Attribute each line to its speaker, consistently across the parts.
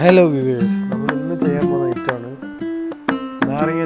Speaker 1: Hello viewers നമ്മൾ ഇന്ന് ചെയ്യാൻ പോകുന്ന ഐറ്റമാണ് നാരങ്ങ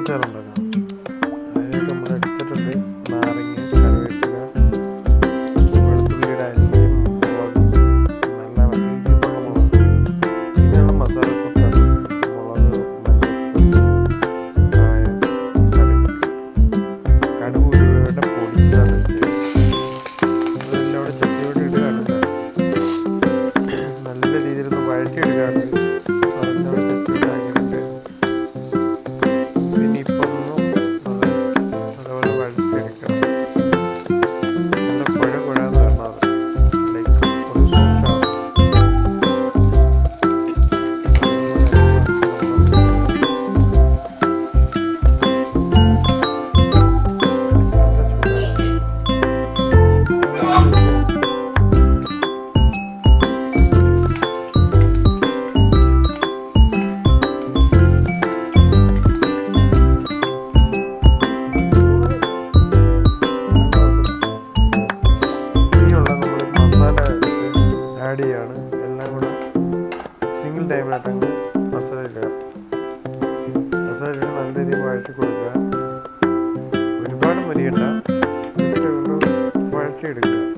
Speaker 1: ആഡ് എല്ലാം കൂടെ സിംഗിൾ ടൈമിലായിട്ടങ്ങ് മസാല ഇടുക മസാല ഇട്ട് നല്ല രീതിയിൽ വഴറ്റി കൊടുക്കുക. ഒരുപാട് മരിയണ്ട. ജസ്റ്റ് ഒന്ന്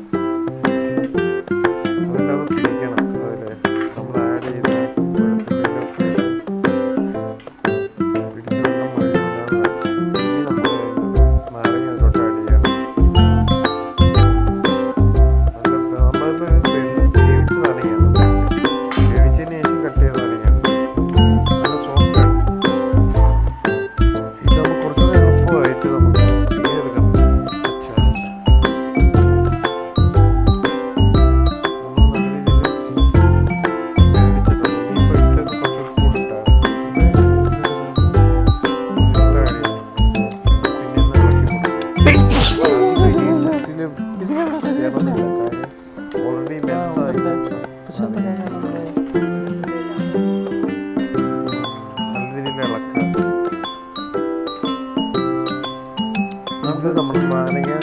Speaker 1: ഇത് നമ്മുടെ നാരങ്ങ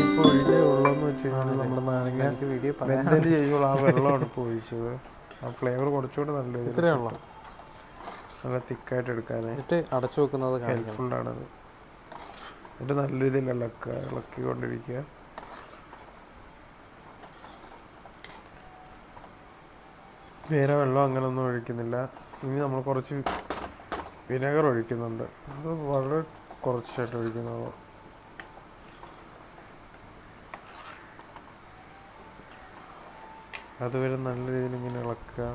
Speaker 1: ഇപ്പോൾ ഒഴിച്ചേ ഉള്ളതെന്ന് വെച്ച് കഴിഞ്ഞാൽ നമ്മുടെ നാരങ്ങ
Speaker 2: വീഡിയോ
Speaker 1: വെന്തതിന് ചെയ്യുമ്പോൾ ആ വെള്ളമാണ് ഇപ്പോൾ ഒഴിച്ചത്. ആ ഫ്ലേവർ കുറച്ചുകൂടെ നല്ല
Speaker 2: ഇത്രയേ ഉള്ളൂ.
Speaker 1: നല്ല തിക്കായിട്ട് എടുക്കാൻ
Speaker 2: എന്നിട്ട് അടച്ചു വെക്കുന്നത്
Speaker 1: ഹെൽപ്ഫുള്ളാണത് എന്നിട്ട് നല്ല രീതിയിൽ ഇളക്കുക ഇളക്കിക്കൊണ്ടിരിക്കുക. വേറെ വെള്ളം അങ്ങനെ ഒന്നും ഒഴിക്കുന്നില്ല. ഇനി നമ്മൾ കുറച്ച് വിനെഗർ ഒഴിക്കുന്നുണ്ട്. അത് വളരെ കുറച്ചായിട്ട് ഒഴിക്കുന്നുള്ളൂ അതുവരെ നല്ല രീതിയിൽ ഇങ്ങനെ ഇളക്കുക.